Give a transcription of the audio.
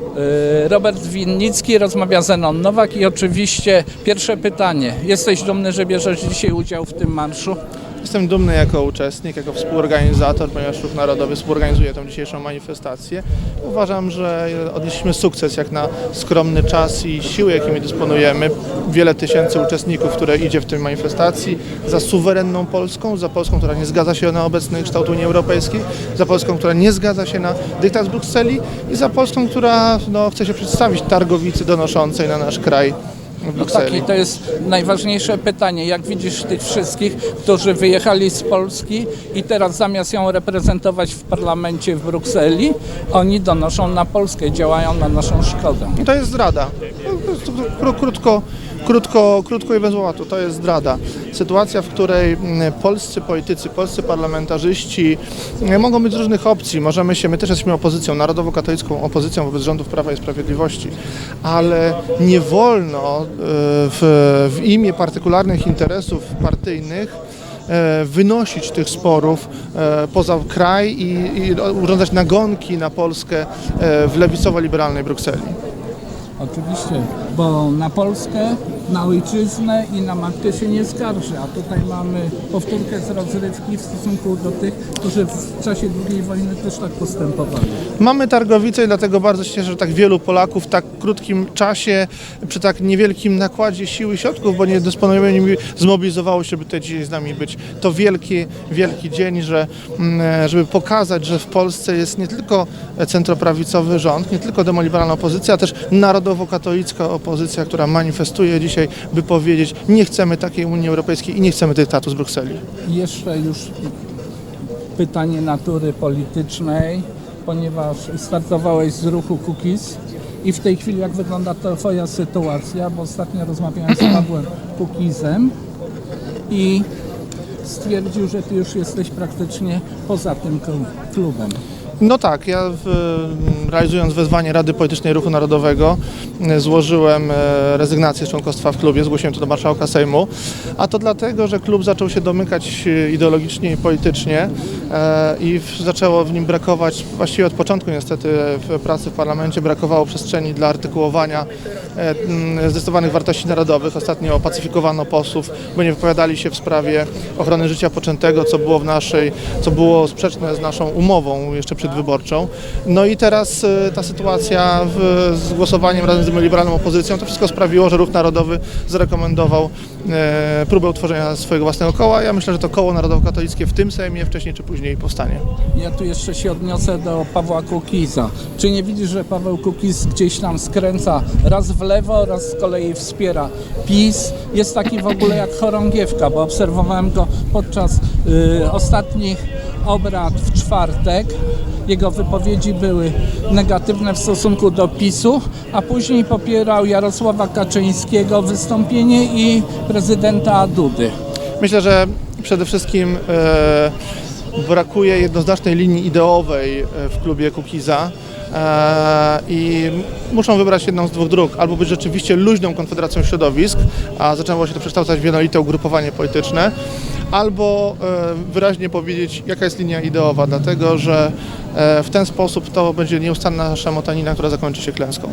Yy, Robert Winnicki, rozmawia Zenon Nowak i oczywiście pierwsze pytanie. Jesteś dumny, że bierzesz dzisiaj udział w tym marszu? Jestem dumny jako uczestnik, jako współorganizator, ponieważ Ruch Narodowy współorganizuje tę dzisiejszą manifestację. Uważam, że odnieśliśmy sukces jak na skromny czas i siły, jakimi dysponujemy. Wiele tysięcy uczestników, które idzie w tej manifestacji za suwerenną Polską, za Polską, która nie zgadza się na obecny kształt Unii Europejskiej, za Polską, która nie zgadza się na dyktat z Brukseli i za Polską, która no, chce się przedstawić targowicy donoszącej na nasz kraj w Tak, Brukseli. i to jest najważniejsze pytanie. Jak widzisz tych wszystkich, którzy wyjechali z Polski i teraz zamiast ją reprezentować w parlamencie w Brukseli, oni donoszą na Polskę, działają na naszą szkodę. I to jest zdrada. No, po prostu kró- Krótko, krótko, krótko i bez łatu, to jest zdrada. Sytuacja, w której mm, polscy politycy, polscy parlamentarzyści mm, mogą być z różnych opcji. Możemy się, my też jesteśmy opozycją, narodowo-katolicką opozycją wobec rządów Prawa i Sprawiedliwości, ale nie wolno e, w, w imię partykularnych interesów partyjnych e, wynosić tych sporów e, poza kraj i, i urządzać nagonki na Polskę w lewicowo-liberalnej Brukseli. Oczywiście, bo na Polskę, na ojczyznę i na matkę się nie skarży, a tutaj mamy powtórkę z rozrywki w stosunku do tych, którzy w czasie II wojny też tak postępowali. Mamy targowicę i dlatego bardzo się cieszę, że tak wielu Polaków w tak krótkim czasie, przy tak niewielkim nakładzie sił i środków, bo nie dysponujemy nimi, zmobilizowało się, by tutaj dzisiaj z nami być. To wielki, wielki dzień, że, mm, żeby pokazać, że w Polsce jest nie tylko centroprawicowy rząd, nie tylko demoliberalna opozycja, a też narodowo-katolicka opozycja, która manifestuje dzisiaj, by powiedzieć, nie chcemy takiej Unii Europejskiej i nie chcemy dyktatu z Brukseli. Jeszcze już pytanie natury politycznej, ponieważ startowałeś z ruchu Kukiz i w tej chwili jak wygląda Twoja sytuacja, bo ostatnio rozmawiałem z Pawłem Kukizem i stwierdził, że Ty już jesteś praktycznie poza tym klu- klubem. No tak, ja w, realizując wezwanie Rady Politycznej Ruchu Narodowego e, złożyłem e, rezygnację z członkostwa w klubie, zgłosiłem to do marszałka Sejmu, a to dlatego, że klub zaczął się domykać e, ideologicznie i politycznie i zaczęło w nim brakować, właściwie od początku niestety w pracy w parlamencie brakowało przestrzeni dla artykułowania e, m, zdecydowanych wartości narodowych. Ostatnio pacyfikowano posłów, bo nie wypowiadali się w sprawie ochrony życia poczętego, co było w naszej, co było sprzeczne z naszą umową jeszcze przedwyborczą. No i teraz e, ta sytuacja w, z głosowaniem razem z liberalną opozycją, to wszystko sprawiło, że Ruch Narodowy zarekomendował e, próbę utworzenia swojego własnego koła. Ja myślę, że to koło narodowo-katolickie w tym Sejmie wcześniej czy później powstanie. Ja tu jeszcze się odniosę do Pawła Kukiza. Czy nie widzisz, że Paweł Kukiz gdzieś tam skręca raz w lewo, raz z kolei wspiera PiS? Jest taki w ogóle jak chorągiewka, bo obserwowałem go podczas y, ostatnich obrad w czwartek. Jego wypowiedzi były negatywne w stosunku do PiSu, a później popierał Jarosława Kaczyńskiego wystąpienie i prezydenta Dudy. Myślę, że przede wszystkim e, brakuje jednoznacznej linii ideowej e, w klubie Kukiza. E, I muszą wybrać jedną z dwóch dróg. Albo być rzeczywiście luźną konfederacją środowisk, a zaczęło się to przekształcać w jednolite ugrupowanie polityczne, albo e, wyraźnie powiedzieć, jaka jest linia ideowa, dlatego że w ten sposób to będzie nieustanna szamotanina, która zakończy się klęską.